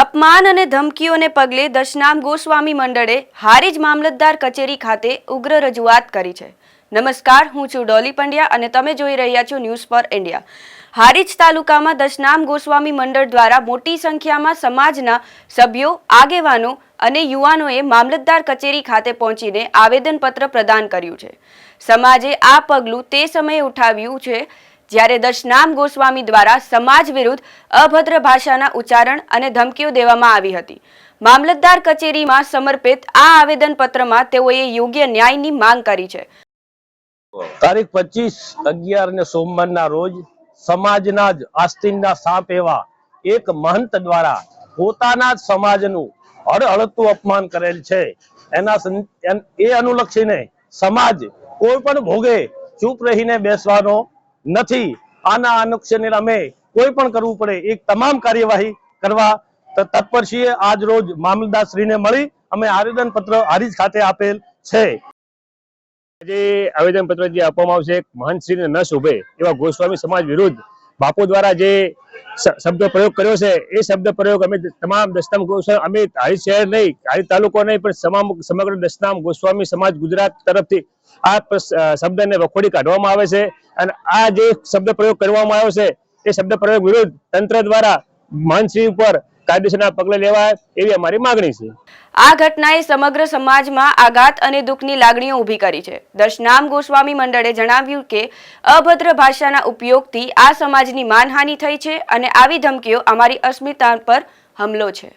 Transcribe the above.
અપમાન અને ધમકીઓને પગલે દશનામ ગોસ્વામી મંડળે હારીજ મામલતદાર કચેરી ખાતે ઉગ્ર રજૂઆત કરી છે. નમસ્કાર, હું છું ડોલી પંડ્યા અને તમે જોઈ રહ્યા છો ન્યૂઝ ફોર ઇન્ડિયા. હારીજ તાલુકામાં દશનામ ગોસ્વામી મંડળ દ્વારા મોટી સંખ્યામાં સમાજના સભ્યો, આગેવાનો અને યુવાનોએ મામલતદાર કચેરી ખાતે પહોંચીને આવેદનપત્ર પ્રદાન કર્યું છે. સમાજે આ પગલું તે સમયે ઉઠાવ્યું છે જ્યારે દશનામ ગોસ્વામી દ્વારા સમાજ વિરુદ્ધ અભદ્ર ભાષાના ઉચ્ચારણ અને ધમકીઓ દેવામાં આવી હતી. મામલતદાર કચેરીમાં સમર્પિત આ આવેદનપત્રમાં તેઓએ યોગ્ય ન્યાયની માંગ કરી છે. તારીખ પચીસ અગિયાર ને સોમવારના રોજ સમાજના જ આસ્તિનના સાપ એવા એક મહંત દ્વારા પોતાના જ સમાજનું હળહળતું અપમાન કરેલ છે. એના એ અનુલક્ષીને સમાજ કોઈ પણ ભોગે ચૂપ રહીને બેસવાનો નથી. આના અનુક્ષીને અમે કોઈ પણ કરવું પડે એક તમામ કાર્યવાહી કરવા તત્પર છીએ. આજ રોજ મામલતદાર શ્રીને મળી અમે આવેદન પત્ર હારીજ ખાતે આપેલ છે. જે આવેદન પત્ર જે આપવામાં આવશે, એક મહંતશ્રીને ન શોભે એવા ગોસ્વામી સમાજ વિરુદ્ધ બાપુ દ્વારા જે શબ્દ પ્રયોગ કર્યો છે, એ શબ્દ પ્રયોગ અમે તમામ દસનામ ગોસ્વામી અમે હારી શહેર નહીં, હારી તાલુકો નહીં, પણ સમગ્ર દસનામ ગોસ્વામી સમાજ ગુજરાત તરફથી આ શબ્દને વખોડી કાઢવામાં આવે છે અને આ જે શબ્દ પ્રયોગ કરવામાં આવ્યો છે, એ શબ્દ પ્રયોગ વિરુદ્ધ તંત્ર દ્વારા માનસિંહ ઉપર કાયદેસરના પગલે લેવાય એવી અમારી માગણી છે. આ ઘટનાએ સમગ્ર સમાજમાં આઘાત અને દુઃખની લાગણીઓ ઊભી કરી છે. દર્શનામ ગોસ્વામી મંડળે જણાવ્યું કે, અભદ્ર ભાષાના ઉપયોગથી આ સમાજની માનહાનિ થઈ છે અને આવી ધમકીઓ અમારી અસ્મિતા પર હુમલો છે.